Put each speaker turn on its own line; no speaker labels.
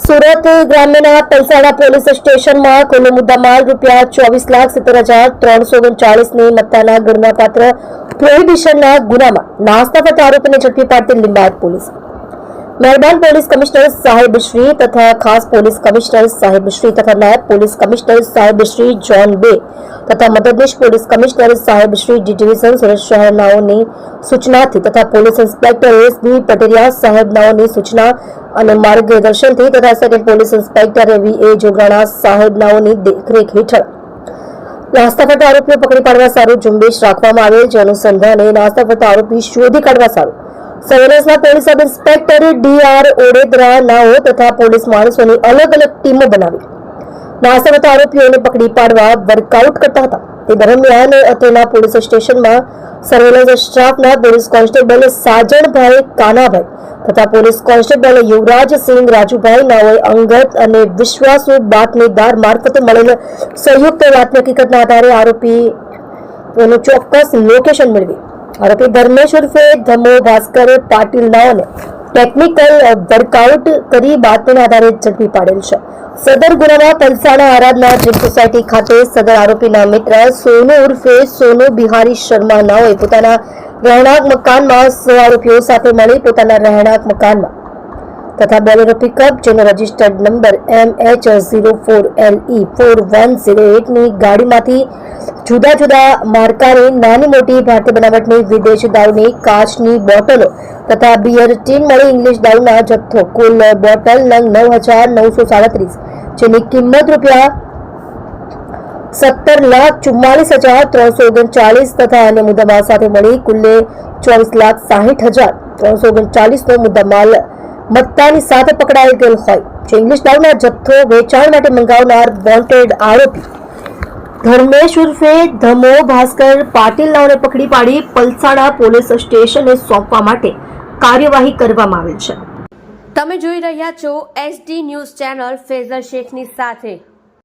Surat ગ્રામ્યના Palsana police સ્ટેશનમાં કુલ મુદ્દામાલ રૂપિયા ચોવીસ લાખ સિત્તેર હજાર ત્રણસો ઓગણચાળીસની મત્તાના ગણનાપાત્ર પ્રોહિબિશનના ગુનામાં નાસ્તા ફરતા આરોપીને ઝડપી પાડતી લીંબાયત પોલીસ મહેરબાન પોલીસ કમિશનર સાહેબ શ્રી તથા ખાસ પોલીસ કમિશનર સાહેબ શ્રી તથા નાયબ પોલીસ કમિશનર સાહેબ શ્રી જોન બે તથા મદદનીશ પોલીસ કમિશનર સાહેબ શ્રી ડી ડિવિઝન સુરત શહેરનાઓની સૂચનાથી તથા પોલીસ ઇન્સ્પેક્ટર એસબી પટેરિયા સાહેબનાઓની સૂચના અને માર્ગદર્શનથી તથા સેકન્ડ પોલીસ ઇન્સ્પેક્ટર એવી એ જોગરાણા સાહેબનાઓની દેખરેખ હેઠળ નાસ્તા ફરતા આરોપીઓ પકડી પાડવા સારું ઝુંબેશ રાખવામાં આવેલ જે અનુસંધાને નાસ્તા ફરતા આરોપી શોધી કાઢવા સારું. સર્વેલન્સના police sub inspector DR Odedara તથા પોલીસ માણસોની અલગ અલગ ટીમો બનાવી. નાસ્તા ફરતા આરોપીઓને પકડી પાડવા વર્કઆઉટ કરતા હતા. તે દરમિયાન અતેલા પોલીસ સ્ટેશનમાં સર્વેલન્સ સ્ટાફના પોલીસ કોન્સ્ટેબલ સાજણભાઈ કાનાભાઈ તથા પોલીસ કોન્સ્ટેબલ યુવરાજસિંહ રાજુભાઈ નાઓએ અંગત અને વિશ્વાસુ બાતમીદાર મારફતે મળેલ સંયુક્ત વાતની હકીકતના આધારે આરોપી ચોક્કસ લોકેશન મેળવી. આરોપી ધર્મેશ ઉર્ફે ધમો ભાસ્કર પાટીલ નાઓને ટેકનિકલ વર્કઆઉટ કરી બાતમીના આધારે ઝડપી પાડેલ છે. સદર ગુનામાં પલસાણા આરાધના ડ્રીમ સોસાયટી ખાતે સદર આરોપીના મિત્ર સોનુ ઉર્ફે સોનુ બિહારી શર્મા નાઓએ પોતાના રહેણાંક મકાનમાં સો આરોપીઓ સાથે મળી પોતાના રહેણાંક મકાનમાં તથા બોલેરો પિકઅપ જેનો registered number M H zero four L E four one zero એટની ગાડીમાંથી જુદા જુદા માર્કાની નાની મોટી ભારતીય બનાવટની વિદેશ દારૂની કાચની બોટલો તથા બિયર ટીન મળી ઇંગ્લિશ દારૂના જથ્થો. કુલ બોટલ નંગ નવ હજાર નવસો સાડત્રીસ જેની કિંમત રૂપિયા સત્તર લાખ ચુમ્માલીસ હજાર ત્રણસો ઓગણચાલીસ તથા અન્ય મુદ્દામાલ સાથે મળી કુલ્લે ચોવીસ લાખ સાહીઠ હજાર ત્રણસો ઓગણચાલીસનો મુદ્દામાલ. મત્તાની સાથે પકડાઈ ગયેલ હોય. જે ઇંગ્લિશ દારૂના જથ્થો વેચાણ માટે મંગાવનાર વોન્ટેડ આરોપી. ધર્મેશ ઉર્ફે ધમો ભાસ્કર પાટીલ નાઓને પકડી પાડી પલસાણા પોલીસ સ્ટેશને સોંપવા માટે કાર્યવાહી કરવામાં આવેલ છે.
તમે જોઈ રહ્યા છો એસડી ન્યૂઝ ચેનલ ફેઝલ શેખની સાથે.